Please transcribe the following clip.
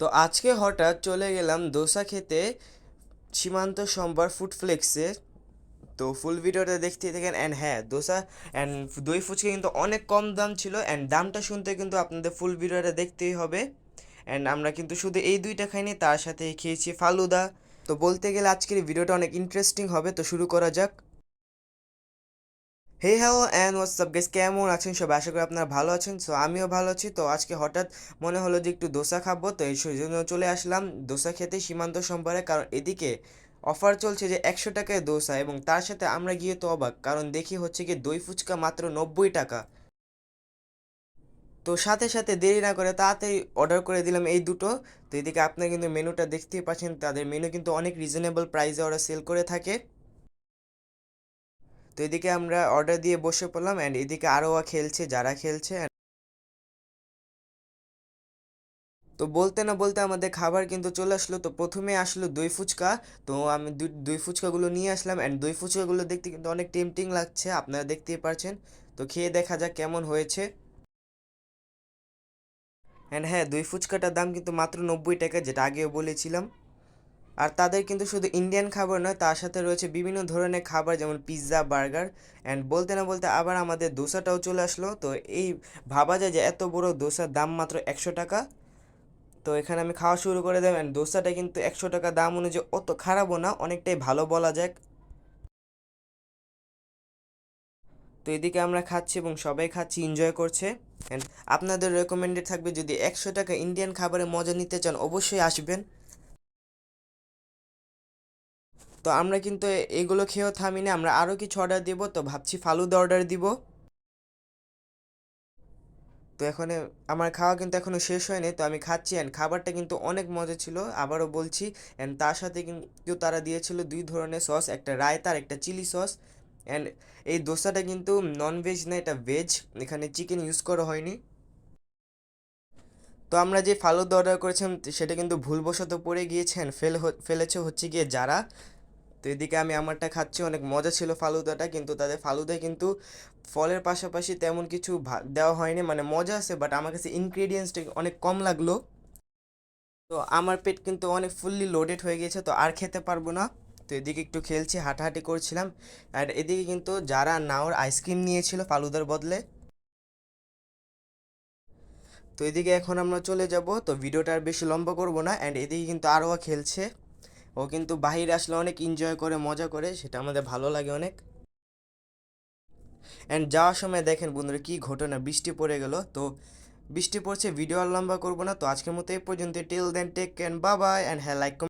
তো আজকে হঠাৎ চলে গেলাম দোসা খেতে সীমান্ত সম্বার ফুড ফ্লেক্সে তো ফুল ভিডিওটা দেখতে থাকেন অ্যান্ড হ্যাঁ দোসা অ্যান্ড দই ফুচকা কিন্তু অনেক কম দাম ছিল অ্যান্ড দামটা শুনতে কিন্তু আপনাদের ফুল ভিডিওটা দেখতেই হবে। অ্যান্ড আমরা কিন্তু শুধু এই দুইটা খাইনি, তার সাথে খেয়েছি ফালুদা। তো বলতে গেলে আজকের ভিডিওটা অনেক ইন্টারেস্টিং হবে, তো শুরু করা যাক। Hey hello and what's up guys কেমন আছেন? সব আশা করি আপনারা ভালো আছেন। সো আমিও ভালো আছি। তো আজকে হঠাৎ মনে হলো যে একটু দোসা খাব। তো এই জন্য চলে আসলাম দোসা খেতে সীমান্ত সম্পারে কারণ এদিকে অফার চলছে যে একশো টাকায় দোসা এবং তার সাথে আমরা গিয়ে তো অবাক। কারণ দেখি হচ্ছে কি দই ফুচকা মাত্র নব্বই টাকা। তো সাথে সাথে দেরি না করে তাড়াতাড়ি অর্ডার করে দিলাম এই দুটো। তো এদিকে আপনারা কিন্তু মেনুটা দেখতেই পাচ্ছেন। তাদের মেনু কিন্তু অনেক রিজনেবল প্রাইসে ওরা সেল করে থাকে। তো এদিকে আমরা অর্ডার দিয়ে বসে পড়লাম অ্যান্ড এদিকে আরও খেলছে, যারা খেলছে তো বলতে না বলতে আমাদের খাবার কিন্তু চলে আসলো। তো প্রথমে আসলো দই ফুচকা। তো আমি দুই ফুচকাগুলো নিয়ে আসলাম অ্যান্ড দই ফুচকাগুলো দেখতে কিন্তু অনেক টেম্পটিং লাগছে, আপনারা দেখতেই পারছেন। তো খেয়ে দেখা যাক কেমন হয়েছে। অ্যান্ড হ্যাঁ দই ফুচকাটার দাম কিন্তু মাত্র নব্বই টাকা, যেটা আগেও বলেছিলাম। আর তাদের কিন্তু শুধু ইন্ডিয়ান খাবার নয়, তার সাথে রয়েছে বিভিন্ন ধরনের খাবার, যেমন পিৎজা বার্গার অ্যান্ড বলতে না বলতে আবার আমাদের দোসাটাও চলে আসলো। তো এই ভাবা যায় যে এত বড় দোসার দাম মাত্র একশো টাকা। তো এখানে আমি খাওয়া শুরু করে দেব অ্যান্ড দোসাটা কিন্তু একশো টাকা দাম অনুযায়ী অত খারাপও না, অনেকটাই ভালো বলা যায়। তো এদিকে আমরা খাচ্ছি এবং সবাই খাচ্ছি এনজয় করছে। অ্যান্ড আপনাদের রেকমেন্ডেড থাকবে যদি একশো টাকা ইন্ডিয়ান খাবারে মজা নিতে চান, অবশ্যই আসবেন। তো আমরা কিন্তু এগুলো খেয়েও থামি না আমরা আরও কিছু অর্ডার দিব, তো ভাবছি ফালুদা অর্ডার দিব। তো এখন আমার খাওয়া কিন্তু এখনও শেষ হয়নি, তো আমি খাচ্ছি অ্যান্ড খাবারটা কিন্তু অনেক মজা ছিল, আবারও বলছি অ্যান্ড তার সাথে কিন্তু তারা দিয়েছিল দুই ধরনের সস একটা রায়তা আর একটা চিলি সস অ্যান্ড এই দোসাটা কিন্তু নন ভেজ না, এটা ভেজ এখানে চিকেন ইউজ করা হয়নি। তো আমরা যে ফালুদা অর্ডার করেছিলাম, সেটা কিন্তু ভুলবশত পড়ে গিয়েছেন ফেল ফেলেছে হচ্ছে গিয়ে যারা। তো এদিকে আমি আমারটা খাচ্ছি, অনেক মজা ছিল ফালুদাটা, কিন্তু তাদের ফালুদায় কিন্তু ফলের পাশাপাশি তেমন কিছু দেওয়া হয়নি মানে মজা আছে বাট আমার কাছে ইনগ্রেডিয়েন্টসটা অনেক কম লাগল। তো আমার পেট কিন্তু অনেক ফুললি লোডেড হয়ে গেছে, তো আর খেতে পারব না। তো এদিকে একটু খেলছি, হাঁটাহাঁটি করছিলাম, আর এদিকে কিন্তু যারা নাওর আইসক্রিম নিয়েছিল ফালুদার বদলে। তো এদিকে এখন আমরা চলে যাব, তো ভিডিওটা আর বেশি লম্বা করব না অ্যান্ড এদিকে কিন্তু আরও খেলছে। ও কিন্তু বাহিরে আসলে অনেক এনজয় করে, মজা করে, সেটা আমাদের ভালো লাগে অনেক। অ্যান্ড যাওয়ার সময় দেখেন বন্ধুরা কী ঘটনা, বৃষ্টি পড়ে গেল, তো বৃষ্টি পড়ছে ভিডিও আর লম্বা করব না, তো আজকের মতো এই পর্যন্ত till then take care bye bye and হ্যাঁ লাইক